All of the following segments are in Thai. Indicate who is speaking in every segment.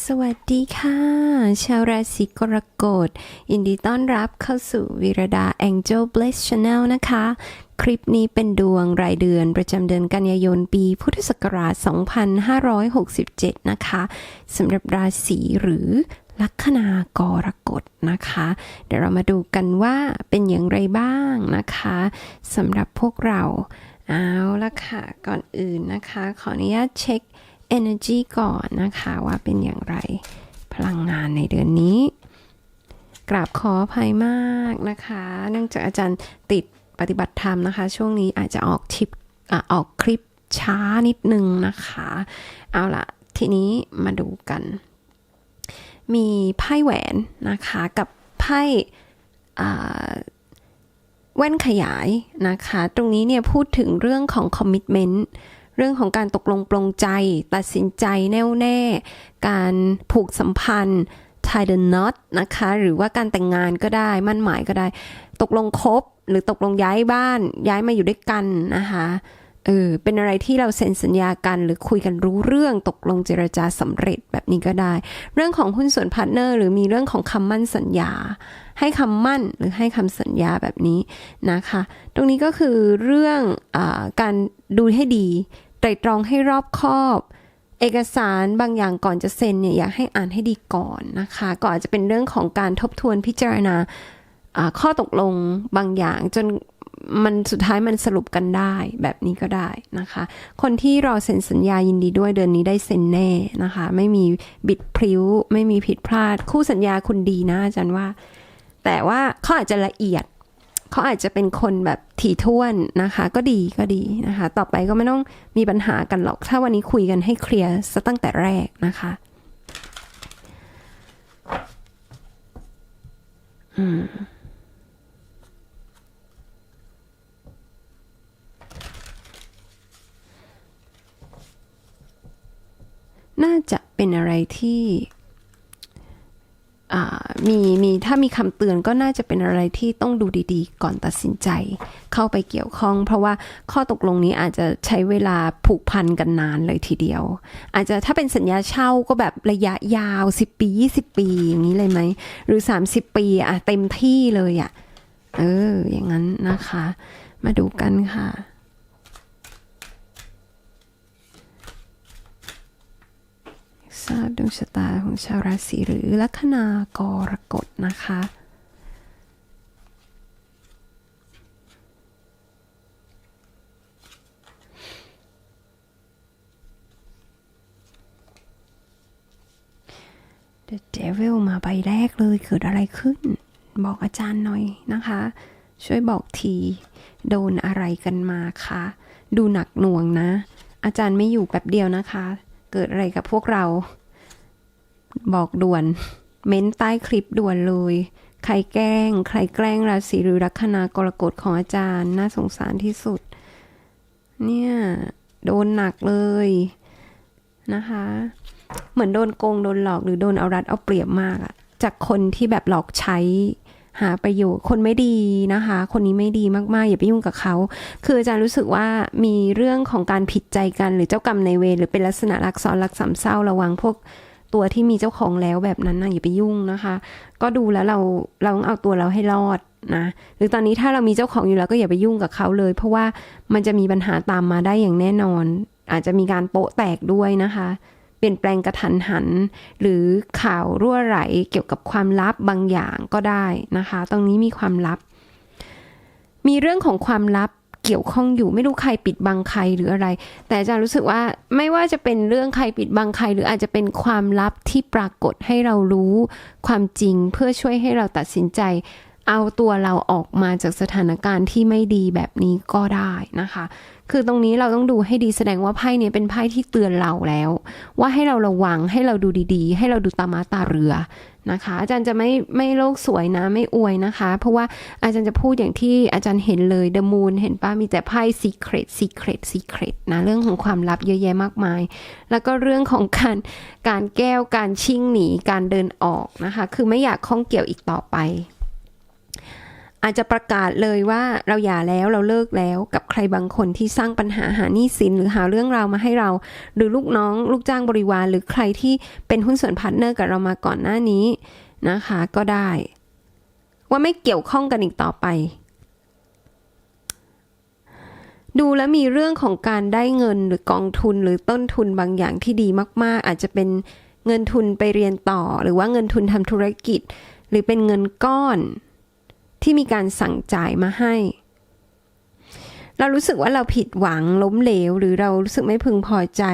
Speaker 1: สวัสดีค่ะ ชาวราศีกรกฎยินดีต้อนรับเข้าสู่วิรดา Angel Bliss Channel นะคะ คลิปนี้เป็นดวงรายเดือนประจำเดือนกันยายนปีพุทธศักราช 2567 นะคะสำหรับราศีหรือลัคนากรกฎนะคะ เดี๋ยวเรามาดูกันว่าเป็นอย่างไรบ้างนะคะสำหรับพวกเราเอาละค่ะ ก่อนอื่นนะคะ ขออนุญาตเช็ค energy ก่อนนะคะว่าเป็นอย่างไรพลังงานในเดือนนี้ กราบขออภัยมากนะคะ เนื่องจากอาจารย์ติดปฏิบัติธรรมนะคะ ช่วงนี้อาจจะออกทิปอออกคลิปช้านิดนึงนะคะ เอาละทีนี้มาดูกัน มีไพ่แหวนนะคะกับไพ่แว่นขยายนะคะ ตรงนี้เนี่ยพูดถึงเรื่องของคอมมิ t เมนต์ รื่องของการตกลงปลงใจ ตัดสินใจแน่วแน่ การผูกสัมพันธ์ tie the knot นะคะ หรือว่าการแต่งงานก็ได้ มั่นหมายก็ได้ ตกลงคบ หรือตกลงย้ายบ้าน ย้ายมาอยู่ด้วยกันนะคะเออเป็นอะไรที่เราเซ็นสัญญากัน หรือคุยกันรู้เรื่องตกลงเจรจาสำเร็จแบบนี้ก็ได้ เรื่องของหุ้นส่วนพาร์ทเนอร์หรือมีเรื่องของคำมั่นสัญญา ให้คำมั่นหรือให้คำสัญญาแบบนี้นะคะ ตรงนี้ก็คือเรื่องอการดูให้ดี ไตรตรองให้รอบคอบ เอกสารบางอย่างก่อนจะเซ็นเนี่ยอยากให้อ่านให้ดีก่อนนะคะ ก็อาจจะเป็นเรื่องของการทบทวนพิจารณาข้อตกลงบางอย่างจนมันสุดท้ายมันสรุปกันได้แบบนี้ก็ได้นะคะ คนที่รอเซ็นสัญญายินดีด้วยเดือนนี้ได้เซ็นแน่นะคะ ไม่มีบิดพริ้ว ไม่มีผิดพลาด คู่สัญญาคุณดีนะอาจารย์ว่า แต่ว่าเขาอาจจะละเอียด เขาอาจจะเป็นคนแบบถี่ถ้วนนะคะ ก็ดีก็ดีนะคะ ต่อไปก็ไม่ต้องมีปัญหากันหรอก ถ้าวันนี้คุยกันให้เคลียร์ซะตั้งแต่แรกนะคะอืมน่าจะเป็นอะไรที่ มีมีถ้ามีคำเตือนก็น่าจะเป็นอะไรที่ต้องดูดีๆ ก่อนตัดสินใจ เข้าไปเกี่ยวข้อง เพราะว่าข้อตกลงนี้อาจจะใช้เวลาผูกพันกันนานเลยทีเดียว อาจจะถ้าเป็นสัญญาเช่าก็แบบระยะยาว 10 ปี 20 ปีอย่างนี้เลยไหม หรือ 30 ปีอะเต็มที่เลยอะเอออย่างนั้นนะคะ มาดูกันค่ะ ทราบดวงชะตาของชาวราศีหรือลัคนากรกฎนะคะ The Devil มาใบแรกเลยเกิดอะไรขึ้น บอกอาจารย์หน่อยนะคะ ช่วยบอกที โดนอะไรกันมาคะ ดูหนักหน่วงนะ อาจารย์ไม่อยู่แป๊บเดียวนะคะ เกิดอะไรกับพวกเรา บอกด่วน เม้นใต้คลิปด่วนเลย ใครแกล้ง ใครแกล้งราศีหรือลัคนากรกฎของอาจารย์ น่าสงสารที่สุด เนี่ย โดนหนักเลยนะคะ เหมือนโดนโกงโดนหลอกหรือโดนเอารัดเอาเปรียบมากอะจากคนที่แบบหลอกใช้ หาประโยชน์คนไม่ดีนะคะ คนนี้ไม่ดีมากๆ อย่าไปยุ่งกับเขา คืออาจารย์รู้สึกว่ามีเรื่องของการผิดใจกันหรือเจ้ากรรมในเวรหรือเป็นลักษณะรักซ้อนรักสามเศร้าระวังพวกตัวที่มีเจ้าของแล้วแบบนั้นนะอย่าไปยุ่งนะคะ ก็ดูแล้วเราเราต้องเอาตัวเราให้รอดนะหรือตอนนี้ถ้าเรามีเจ้าของอยู่แล้วก็อย่าไปยุ่งกับเขาเลย เพราะว่ามันจะมีปัญหาตามมาได้อย่างแน่นอน อาจจะมีการโปะแตกด้วยนะคะ เปลี่ยนแปลงกระทันหัน หรือข่าวรั่วไหลเกี่ยวกับความลับบางอย่างก็ได้นะคะ ตรงนี้มีความลับ มีเรื่องของความลับเกี่ยวข้องอยู่ไม่รู้ใครปิดบังใครหรืออะไร แต่อาจารย์รู้สึกว่าไม่ว่าจะเป็นเรื่องใครปิดบังใคร หรืออาจจะเป็นความลับที่ปรากฏให้เรารู้ความจริงเพื่อช่วยให้เราตัดสินใจ เอาตัวเราออกมาจากสถานการณ์ที่ไม่ดีแบบนี้ก็ได้นะคะ คือตรงนี้เราต้องดูให้ดีแสดงว่าไพ่เนี้เป็นไพ่ที่เตือนเราแล้ว ว่าให้เราระวังให้เราดูดีๆ ให้เราดูตามาตาเรือนะคะ อาจารย์จะไม่ไม่โลกสวยนะไม่อวยนะคะ เพราะว่าอาจารย์จะพูดอย่างที่อาจารย์เห็นเลย The Moon เห็นป้ามีแต่ไพ่ Secret Secret Secret นะเรื่องของความลับเยอะแยะมากมาย แล้วก็เรื่องของการการแก้วการชิ่งหนีการเดินออกนะคะ คือไม่อยากข้องเกี่ยวอีกต่อไป อาจจะประกาศเลยว่าเราหย่าแล้วเราเลิกแล้วกับใครบางคนที่สร้างปัญหาหาหนี้สินหรือหาเรื่องเรามาให้เรา หรือลูกน้อง ลูกจ้างบริวารหรือใครที่เป็นหุ้นส่วนพาร์ทเนอร์กับเรามาก่อนหน้านี้นะคะ ก็ได้ ว่าไม่เกี่ยวข้องกันอีกต่อไป ดูแล้วมีเรื่องของการได้เงินหรือกองทุนหรือต้นทุนบางอย่างที่ดีมาก ๆ อาจจะเป็นเงินทุนไปเรียนต่อ หรือว่าเงินทุนทำธุรกิจ หรือเป็นเงินก้อน ที่มีการสั่งจ่ายมาให้ เรารู้สึกว่าเราผิดหวังล้มเหลว หรือเรารู้สึกไม่พึงพอใจ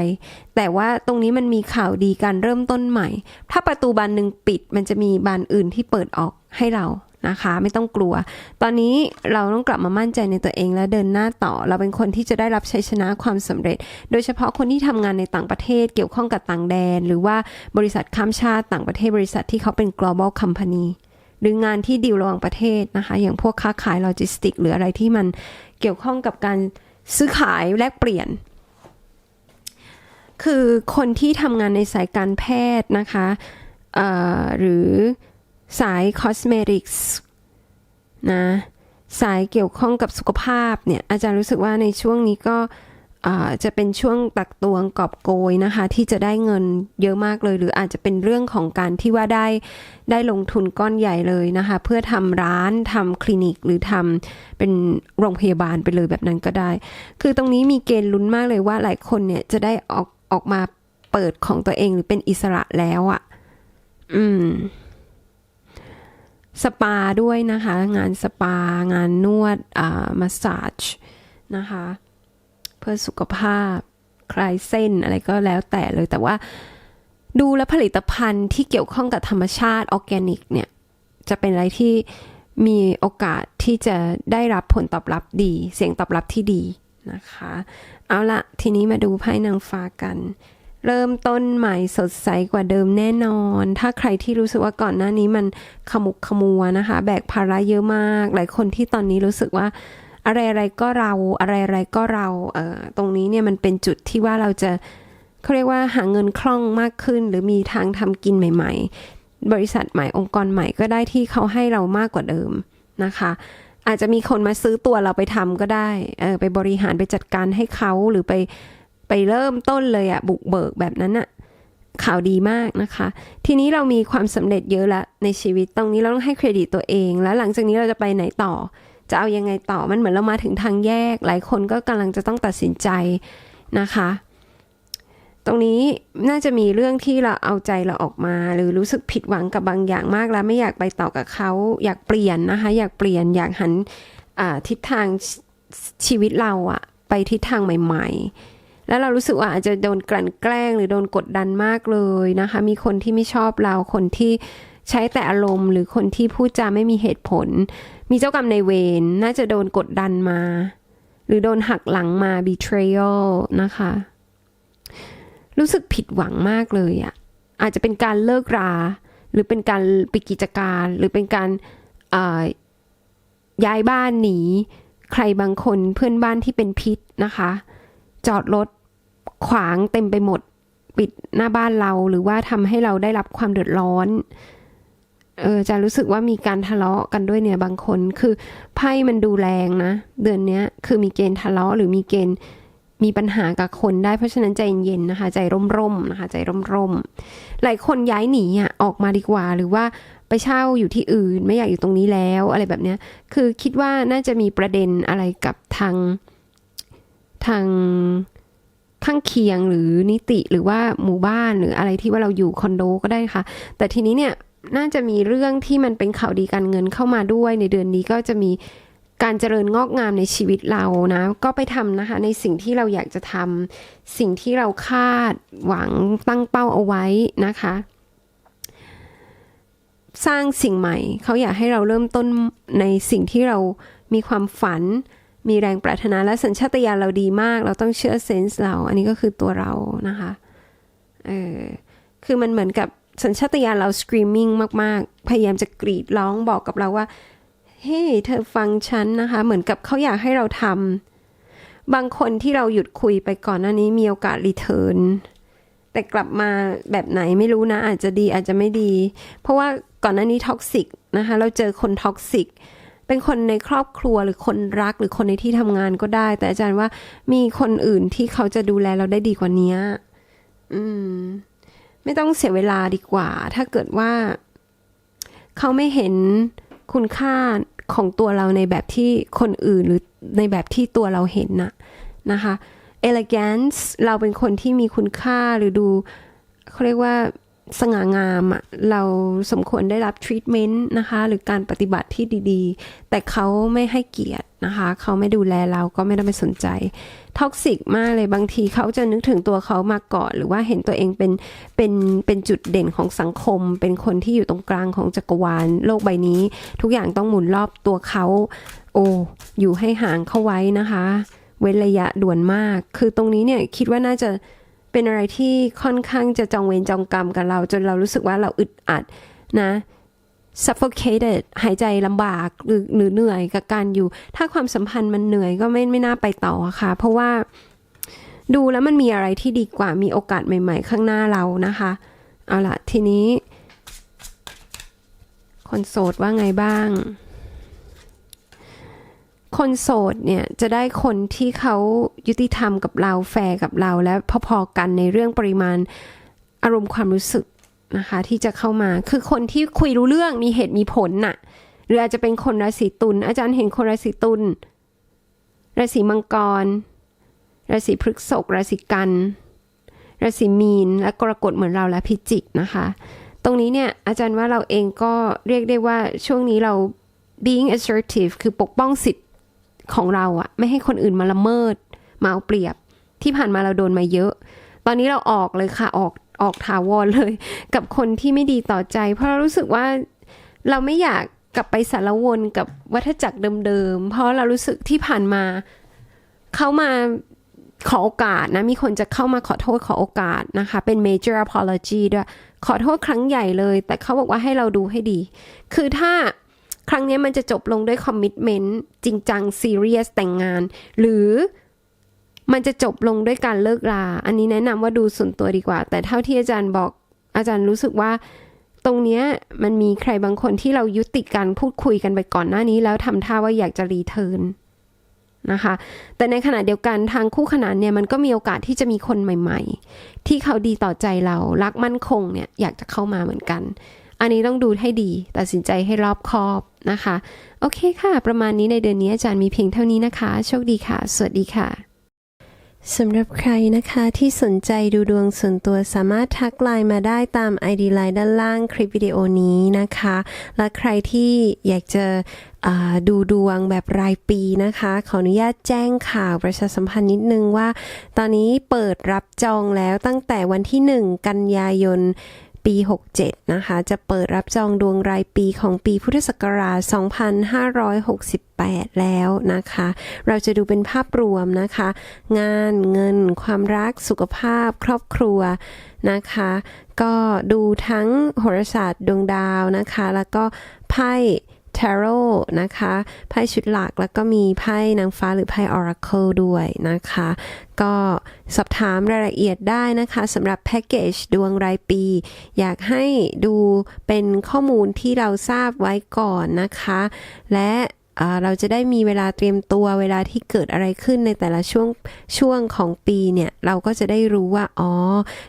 Speaker 1: แต่ว่าตรงนี้มันมีข่าวดีการเริ่มต้นใหม่ ถ้าประตูบานหนึ่งปิด มันจะมีบานอื่นที่เปิดออกให้เรานะคะไม่ต้องกลัว ตอนนี้เราต้องกลับมามั่นใจในตัวเองและเดินหน้าต่อ เราเป็นคนที่จะได้รับชัยชนะความสำเร็จ โดยเฉพาะคนที่ทำงานในต่างประเทศเกี่ยวข้องกับต่างแดน หรือว่าบริษัทข้ามชาติต่างประเทศบริษัทที่เขาเป็น global company หรืองานที่ดีลระหว่างประเทศนะคะ อย่างพวกค้าขายโลจิสติก หรืออะไรที่มันเกี่ยวข้องกับการซื้อขายแลกเปลี่ยน คือคนที่ทำงานในสายการแพทย์นะคะหรือสายคอสเมติกส์นะสายเกี่ยวข้องกับสุขภาพเนี่ยอาจารย์รู้สึกว่าในช่วงนี้ก็ จะเป็นช่วงตักตวงกอบโกยนะคะ ที่จะได้เงินเยอะมากเลย หรืออาจจะเป็นเรื่องของการที่ว่าได้ได้ลงทุนก้อนใหญ่เลยนะคะ เพื่อทำร้านทำคลินิกหรือทำเป็นโรงพยาบาลไปเลยแบบนั้นก็ได้ คือตรงนี้มีเกณฑ์ลุ้นมากเลยว่าหลายคนเนี่ยจะได้ออกออกมาเปิดของตัวเองหรือเป็นอิสระแล้วอะ่ะ อืม สปาด้วยนะคะ งานสปางานนวดอ่ามาสซาจนะคะ พื่อสุขภาพ คลายเส้นอะไรก็แล้วแต่เลยแต่ว่า ดูแลผลิตภัณฑ์ที่เกี่ยวข้องกับธรรมชาติออร์แกนิกเนี่ย จะเป็นอะไรที่มีโอกาสที่จะได้รับผลตอบรับดี เสียงตอบรับที่ดีนะคะ เอาละทีนี้มาดูไพ่นางฟ้ากัน เริ่มต้นใหม่สดใสกว่าเดิมแน่นอน ถ้าใครที่รู้สึกว่าก่อนหน้านี้มันขมุกขมัวนะคะ แบกภาระเยอะมาก หลายคนที่ตอนนี้รู้สึกว่า อะไรอะไรก็เราอะไรอะไรก็เราเอ่อตรงนี้เนี่ยมันเป็นจุดที่ว่าเราจะเขาเรียกว่าหาเงินคล่องมากขึ้น หรือมีทางทำกินใหม่ ๆ บริษัทใหม่องค์กรใหม่ก็ได้ที่เขาให้เรามากกว่าเดิมนะคะ อาจจะมีคนมาซื้อตัวเราไปทำก็ได้เออไปบริหารไปจัดการให้เขาหรือไปไปเริ่มต้นเลยอะบุกเบิกแบบนั้นอะข่าวดีมากนะคะ ทีนี้เรามีความสำเร็จเยอะละในชีวิตตรงนี้เราต้องให้เครดิตตัวเอง แล้วหลังจากนี้เราจะไปไหนต่อ จะเอายังไงต่อมันเหมือนเรามาถึงทางแยก หลายคนก็กำลังจะต้องตัดสินใจนะคะ ตรงนี้น่าจะมีเรื่องที่เราเอาใจเราออกมา หรือรู้สึกผิดหวังกับบางอย่างมากแล้วไม่อยากไปต่อกับเขาอยากเปลี่ยนนะคะ อยากเปลี่ยนอยากหันทิศทางชชีวิตเราอะไปทิศทางใหม่ ๆ แล้วเรารู้สึกว่าอาจจะโดนกลั่นแกล้ง หรือโดนกดดันมากเลยนะคะ มีคนที่ไม่ชอบเราคนที่ ใช้แต่อารมณ์หรือคนที่พูดจาไม่มีเหตุผล มีเจ้ากรรมในายเวรน่าจะโดนกดดันมา หรือโดนหักหลังมา betrayal นะคะ รู้สึกผิดหวังมากเลยอะ่ะอาจจะเป็นการเลิกรา หรือเป็นการปิกิจการ หรือเป็นการย้ายบ้านหนี ใครบางคนเพื่อนบ้านที่เป็นพิษนะคะ จอดรถขวางเต็มไปหมด ปิดหน้าบ้านเราหรือว่าทำให้เราได้รับความเดือดร้อน เออจะรู้สึกว่ามีการทะเลาะกันด้วยเนี่ยบางคน คือไพ่มันดูแรงนะ เดือนเนี้ยคือมีเกณฑ์ทะเลาะหรือมีเกณฑ์มีปัญหากับคนได้เพราะฉะนั้นใจเย็นๆนะคะ ใจร่มๆนะคะ ใจร่มๆหลายคนย้ายหนีอะออกมาดีกว่า หรือว่าไปเช่าอยู่ที่อื่น ไม่อยากอยู่ตรงนี้แล้วอะไรแบบเนี้ย คือคิดว่าน่าจะมีประเด็นอะไรกับทางทางข้างเคียงหรือนิติหรือว่าหมู่บ้านหรืออะไรที่ว่าเราอยู่คอนโดก็ได้ค่ะ แต่ทีนี้เนี่ย น่าจะมีเรื่องที่มันเป็นข่าวดีการเงินเข้ามาด้วย ในเดือนนี้ก็จะมีการเจริญงอกงามในชีวิตเรานะ ก็ไปทำนะคะ ในสิ่งที่เราอยากจะทำสิ่งที่เราคาดหวังตั้งเป้าเอาไว้นะคะ สร้างสิ่งใหม่ เขาอยากให้เราเริ่มต้นในสิ่งที่เรามีความฝัน มีแรงปรารถนาและสัญชาตญาณเราดีมาก เราต้องเชื่อเซนส์เรา อันนี้ก็คือตัวเรานะคะเออคือมันเหมือนกับ สัญชาตญาณเรา screaming มาก ๆ พยายามจะกรีดร้องบอกกับเราว่า เฮ้ hey, เธอฟังฉันนะคะ เหมือนกับเขาอยากให้เราทำบางคนที่เราหยุดคุยไปก่อนหน้านี้มีโอกาสรีเทิร์นแต่กลับมาแบบไหนไม่รู้นะ อาจจะดีอาจจะไม่ดี เพราะว่าก่อนหน้านี้ท็อกซิกนะคะ เราเจอคนท็อกซิกเป็นคนในครอบครัวหรือคนรักหรือคนในที่ทำงานก็ได้ แต่อาจารย์ว่ามีคนอื่นที่เขาจะดูแลเราได้ดีกว่านี้อืม ไม่ต้องเสียเวลาดีกว่า ถ้าเกิดว่า เขาไม่เห็นคุณค่าของตัวเราในแบบที่คนอื่นหรือในแบบที่ตัวเราเห็นนะนะคะ elegance เราเป็นคนที่มีคุณค่าหรือดูเขาเรียกว่า สง่างามอะเราสมควรได้รับ treatment นะคะ หรือการปฏิบัติที่ดีๆ แต่เขาไม่ให้เกียรตินะคะ เขาไม่ดูแลเราก็ไม่ได้ไปสนใจท็อกซิกมากเลยบางทีเขาจะนึกถึงตัวเขามาก่อนหรือว่าเห็นตัวเองเป็นเป็นเป็นจุดเด่นของสังคม เป็นคนที่อยู่ตรงกลางของจักรวาลโลกใบนี้ ทุกอย่างต้องหมุนรอบตัวเขา โอ้อยู่ให้ห่างเข้าไว้นะคะ เว้นระยะด่วนมาก คือตรงนี้เนี่ยคิดว่าน่าจะ เป็นอะไรที่ค่อนข้างจะจองเวรจองกรรมกับเรา จนเรารู้สึกว่าเราอึดอัดนะ suffocated หายใจลำบากหรือหรือเหนื่อยกับการอยู่ ถ้าความสัมพันธ์มันเหนื่อยก็ไม่ไม่น่าไปต่อค่ะ เพราะว่าดูแล้วมันมีอะไรที่ดีกว่ามีโอกาสใหม่ ๆ ข้างหน้าเรานะคะ เอาละทีนี้คนโสดว่าไงบ้าง คนโสดเนี่ยจะได้คนที่เขายุติธรรมกับเราแฟร์กับเราและพอๆกันในเรื่องปริมาณอารมณ์ความรู้สึกนะคะที่จะเข้ามาคือคนที่คุยรู้เรื่องมีเหตุมีผลน่ะหรืออาจจะเป็นคนราศีตุลอาจารย์เห็นคนราศีตุลราศีมังกร ราศีพฤษภราศีกันราศีมีนและกรกฎเหมือนเราและพิจิกนะคะ ตรงนี้เนี่ยอาจารย์ว่าเราเองก็เรียกได้ว่าช่วงนี้เรา being assertive คือปกป้องสิทธิ ของเราอะไม่ให้คนอื่นมาละเมิด มาเอาเปรียบ ที่ผ่านมาเราโดนมาเยอะ ตอนนี้เราออกเลยค่ะออกออกถาวรเลย กับคนที่ไม่ดีต่อใจ เพราะเรารู้สึกว่าเราไม่อยากกลับไปสารวนกับวัฏจักรเดิมๆ เพราะเรารู้สึกที่ผ่านมาเขามาขอโอกาสนะ มีคนจะเข้ามาขอโทษขอโอกาสนะคะ เป็น major apology ด้วย ขอโทษครั้งใหญ่เลย แต่เขาบอกว่าให้เราดูให้ดี คือถ้า ครั้งนี้มันจะจบลงด้วยคอมมิ t เมนต์จริงจังซีเรียสแต่งงาน หรือมันจะจบลงด้วยการเลิกรา อันนี้แนะนำว่าดูส่วนตัวดีกว่า แต่เท่าที่อาจารย์บอกอาจารย์รู้สึกว่า ตรงเนี้ยมันมีใครบางคนที่เรายุติการพูดคุยกันไปก่อนหน้านี้แล้วทำท่าว่าอยากจะรีเทิร์นนะคะ แต่ในขณะเดียวกันทางคู่ขนานเนี่ยมันก็มีโอกาสที่จะมีคนใหม่ ๆ ที่เขาดีต่อใจเรารักมั่นคงเนี่ยอยากจะเข้ามาเหมือนกัน อันนี้ต้องดูให้ดี ตัดสินใจให้รอบคอบนะคะ โอเคค่ะ ประมาณนี้ในเดือนนี้อาจารย์มีเพียงเท่านี้นะคะ โชคดีค่ะ สวัสดีค่ะสำหรับใครนะคะที่สนใจดูดวงส่วนตัวสามารถทักไลน์มาได้ตาม ID ไลน์ด้านล่างคลิปวิดีโอนี้นะคะ และใครที่อยากจะดูดวงแบบรายปีนะคะ ขออนุญาตแจ้งข่าวประชาสัมพันธ์นิดนึงว่า ตอนนี้เปิดรับจองแล้วตั้งแต่วันที่ 1 กันยายน ปี 67 นะคะ จะเปิดรับจองดวงรายปีของปีพุทธศักราช 2568 แล้วนะคะ เราจะดูเป็นภาพรวมนะคะ งานเงิน ความรักสุขภาพ ครอบครัวนะคะ ก็ดูทั้งโหราศาสตร์ดวงดาวนะคะ แล้วก็ไพ่ ทโร่นะคะไพ่ชุดหลักแล้วก็มีไพ่นางฟ้าหรือไพ่ Oracle ด้วยนะคะ ก็สอบถามรายละเอียดได้นะคะสำหรับแพ็กเกจดวงรายปี อยากให้ดูเป็นข้อมูลที่เราทราบไว้ก่อนนะคะ และ เราจะได้มีเวลาเตรียมตัวเวลาที่เกิดอะไรขึ้นในแต่ละช่วงช่วงของปีเนี่ยเราก็จะได้รู้ว่าอ๋อ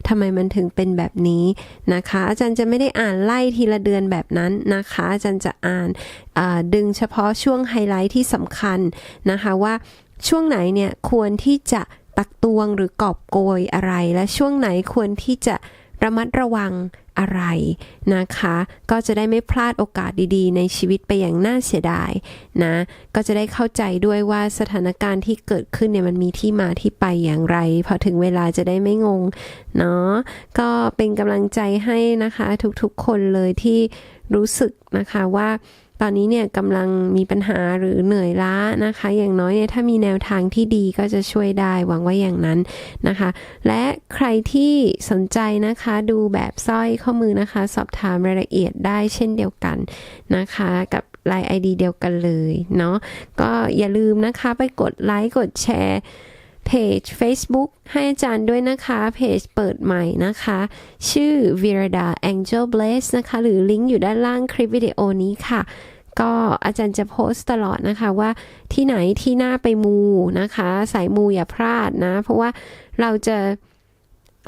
Speaker 1: ทำไมมันถึงเป็นแบบนี้นะคะ อาจารย์จะไม่ได้อ่านไล่ทีละเดือนแบบนั้นนะคะ อาจารย์จะอ่านดึงเฉพาะช่วงไฮไลท์ที่สำคัญนะคะว่าช่วงไหนเนี่ยควรที่จะตักตวงหรือกอบโกยอะไร และช่วงไหนควรที่จะระมัดระวัง อะไรนะคะ ก็จะได้ไม่พลาดโอกาสดีๆ ในชีวิตไปอย่างน่าเสียดายนะ ก็จะได้เข้าใจด้วยว่าสถานการณ์ที่เกิดขึ้นเนี่ยมันมีที่มาที่ไปอย่างไร พอถึงเวลาจะได้ไม่งงเนาะก็เป็นกำลังใจให้นะคะทุกๆคนเลยที่รู้สึกนะคะว่า ตอนนี้เนี่ยกำลังมีปัญหาหรือเหนื่อยล้านะคะ อย่างน้อยเนี่ยถ้ามีแนวทางที่ดีก็จะช่วยได้หวังว่าอย่างนั้นนะคะ และใครที่สนใจนะคะดูแบบสร้อยข้อมือนะคะ สอบถามรายละเอียดได้เช่นเดียวกันนะคะกับไลน์ ID เดียวกันเลยเนาะก็อย่าลืมนะคะไปกดไลค์กดแชร์ เพจ Facebook ให้อาจารย์ด้วยนะคะ เพจเปิดใหม่นะคะ ชื่อ Virada Angel Blaze นะคะ หรือลิงก์อยู่ด้านล่างคลิปวิดีโอนี้ค่ะ ก็อาจารย์จะโพสต์ตลอดนะคะว่าที่ไหนที่น่าไปมูนะคะ สายมูอย่าพลาดนะ เพราะว่าเราจะ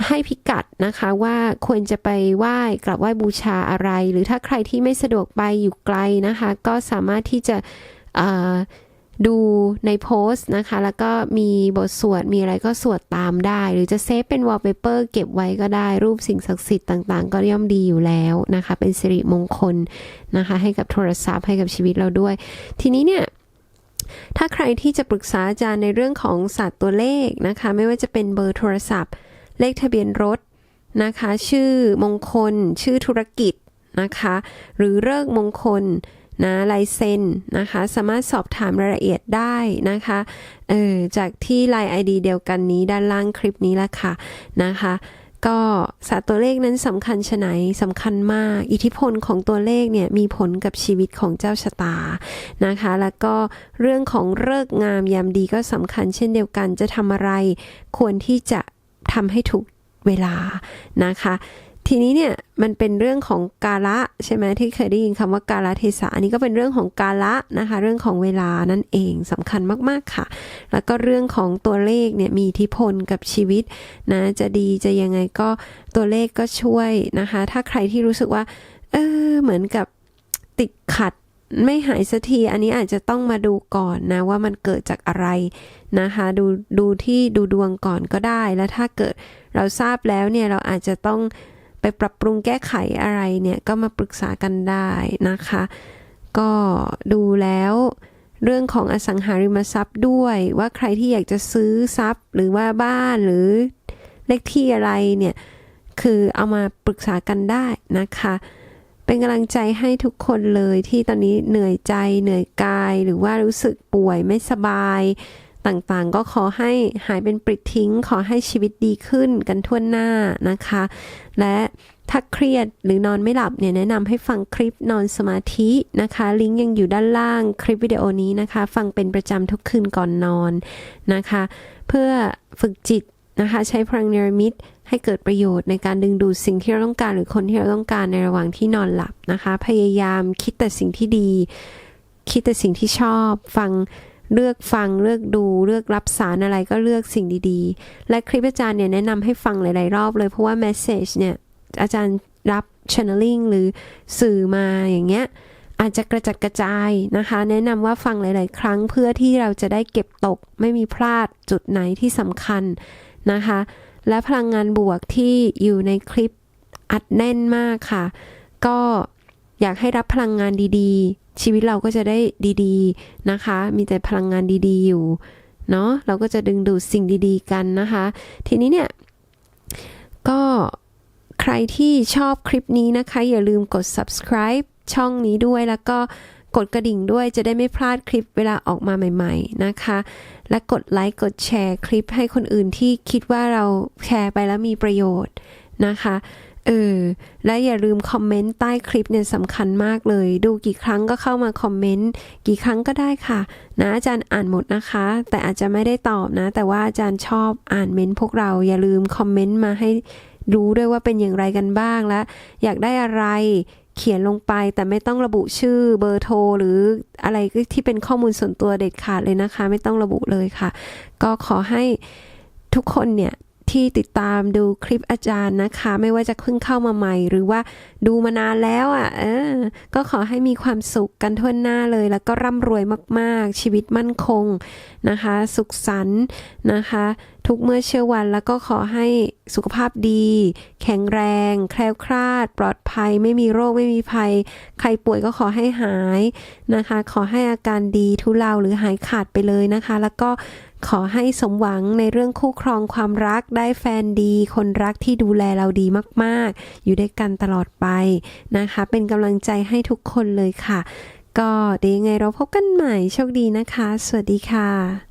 Speaker 1: ให้พิกัดนะคะว่าควรจะไปไหว้กราบไหว้บูชาอะไร หรือถ้าใครที่ไม่สะดวกไปอยู่ไกลนะคะ ก็สามารถที่จะ ดูในโพสต์นะคะ แล้วก็มีบทสวดมีอะไรก็สวดตามได้ หรือจะเซฟเป็นวอลเปเปอร์เก็บไว้ก็ได้รูปสิ่งศักดิ์สิทธิ์ต่างๆ ก็ย่อมดีอยู่แล้วนะคะ เป็นสิริมงคลนะคะ ให้กับโทรศัพท์ให้กับชีวิตเราด้วย ทีนี้เนี่ยถ้าใครที่จะปรึกษาอาจารย์ในเรื่องของศาสตร์ตัวเลขนะคะ ไม่ว่าจะเป็นเบอร์โทรศัพท์ เลขทะเบียนรถนะคะ ชื่อมงคล ชื่อธุรกิจนะคะ หรือเลิกมงคล นะลายเซ็นนะคะ สามารถสอบถามรายละเอียดได้นะคะเออจากที่ Line ID เดียวกันนี้ด้านล่างคลิปนี้ละค่ะนะคะก็ศาสตร์ตัวเลขนั้นสำคัญชะไหนสำคัญมาก อิทธิพลของตัวเลขเนี่ยมีผลกับชีวิตของเจ้าชะตานะคะ แล้วก็เรื่องของเลิกงามยามดีก็สำคัญเช่นเดียวกันจะทำอะไร ควรที่จะทำให้ถูกเวลานะคะ ทีนี้เนี่ยมันเป็นเรื่องของกาละใช่ไหมที่เคยได้ยินคำว่ากาละเทศะอันนี้ก็เป็นเรื่องของกาละนะคะ เรื่องของเวลานั่นเองสำคัญมากๆค่ะ แล้วก็เรื่องของตัวเลขเนี่ยมีอิทธิพลกับชีวิตนะจะดีจะยังไงก็ตัวเลขก็ช่วยนะคะ ถ้าใครที่รู้สึกว่าเออเหมือนกับติดขัดไม่หายสักที อันนี้อาจจะต้องมาดูก่อนนะว่ามันเกิดจากอะไรนะคะ ดูดูที่ดูดวงก่อนก็ได้ แล้วถ้าเกิดเราทราบแล้วเนี่ยเราอาจจะต้อง ไปปรับปรุงแก้ไขอะไรเนี่ยก็มาปรึกษากันได้นะคะ ก็ดูแล้วเรื่องของอสังหาริมทรัพย์ด้วยว่าใครที่อยากจะซื้อทรัพย์ หรือว่าบ้านหรือเลขที่อะไรเนี่ยคือเอามาปรึกษากันได้นะคะ เป็นกำลังใจให้ทุกคนเลยที่ตอนนี้เหนื่อยใจเหนื่อยกาย หรือว่ารู้สึกป่วยไม่สบาย ต่างๆ ก็ขอให้หายเป็นปลิดทิ้ง ขอให้ชีวิตดีขึ้นกันทั่วหน้านะคะ และถ้าเครียดหรือนอนไม่หลับเนี่ยแนะนำให้ฟังคลิปนอนสมาธินะคะ ลิงก์ยังอยู่ด้านล่างคลิปวิดีโอนี้นะคะ ฟังเป็นประจำทุกคืนก่อนนอนนะคะ เพื่อฝึกจิตนะคะ ใช้พลังเนรมิตให้เกิดประโยชน์ในการดึงดูดสิ่งที่เราต้องการหรือคนที่เราต้องการในระหว่างที่นอนหลับนะคะ พยายามคิดแต่สิ่งที่ดี คิดแต่สิ่งที่ชอบ ฟัง เลือกฟังเลือกดูเลือกรับสารอะไรก็เลือกสิ่งดีๆ และคลิปอาจารย์เนี่ยแนะนำให้ฟังหลาย ๆ รอบเลย เพราะว่า message เนี่ยอาจารย์รับ channeling หรือสื่อมาอย่างเงี้ยอาจจะกระจัดกระจายนะคะ แนะนำว่าฟังหลาย ๆ ครั้งเพื่อที่เราจะได้เก็บตกไม่มีพลาดจุดไหนที่สำคัญนะคะ และพลังงานบวกที่อยู่ในคลิปอัดแน่นมากค่ะ ก็อยากให้รับพลังงานดีๆ ชีวิตเราก็จะได้ดีๆนะคะ มีแต่พลังงานดีๆอยู่เนาะเราก็จะดึงดูดสิ่งดีๆกันนะคะ ทีนี้เนี่ย ก็ใครที่ชอบคลิปนี้นะคะ อย่าลืมกด subscribe ช่องนี้ด้วยแล้วก็กดกระดิ่งด้วยจะได้ไม่พลาดคลิปเวลาออกมาใหม่ๆนะคะ และกดไลค์กดแชร์คลิปให้คนอื่นที่คิดว่าเราแชร์ไปแล้วมีประโยชน์นะคะ เออ และอย่าลืมคอมเมนต์ใต้คลิปเนี่ยสำคัญมากเลย ดูกี่ครั้งก็เข้ามาคอมเมนต์กี่ครั้งก็ได้ค่ะ นะอาจารย์อ่านหมดนะคะ แต่อาจจะไม่ได้ตอบนะ แต่ว่าอาจารย์ชอบอ่านเมนต์พวกเราอย่าลืมคอมเมนต์มาให้รู้ด้วยว่าเป็นอย่างไรกันบ้างและ อยากได้อะไรเขียนลงไปแต่ไม่ต้องระบุชื่อเบอร์โทรหรืออะไรที่เป็นข้อมูลส่วนตัวเด็ดขาดเลยนะคะ ไม่ต้องระบุเลยค่ะ ก็ขอให้ทุกคนเนี่ย ที่ติดตามดูคลิปอาจารย์นะคะ ไม่ว่าจะเพิ่งเข้ามาใหม่ หรือว่าดูมานานแล้วอะเออก็ขอให้มีความสุขกันทั่วหน้าเลย แล้วก็ร่ำรวยมากๆ ชีวิตมั่นคงนะคะ สุขสันต์นะคะ ทุกเมื่อเชื่อวันแล้วก็ขอให้สุขภาพดี แข็งแรง แคล้วคลาด ปลอดภัย ไม่มีโรคไม่มีภัย ใครป่วยก็ขอให้หายนะคะ ขอให้อาการดีทุเลาหรือหายขาดไปเลยนะคะ แล้วก็ ขอให้สมหวังในเรื่องคู่ครองความรักได้แฟนดี คนรักที่ดูแลเราดีมากๆ อยู่ด้วยกันตลอดไปนะคะ เป็นกำลังใจให้ทุกคนเลยค่ะ ก็เดี๋ยวยังไงเราพบกันใหม่โชคดีนะคะ สวัสดีค่ะ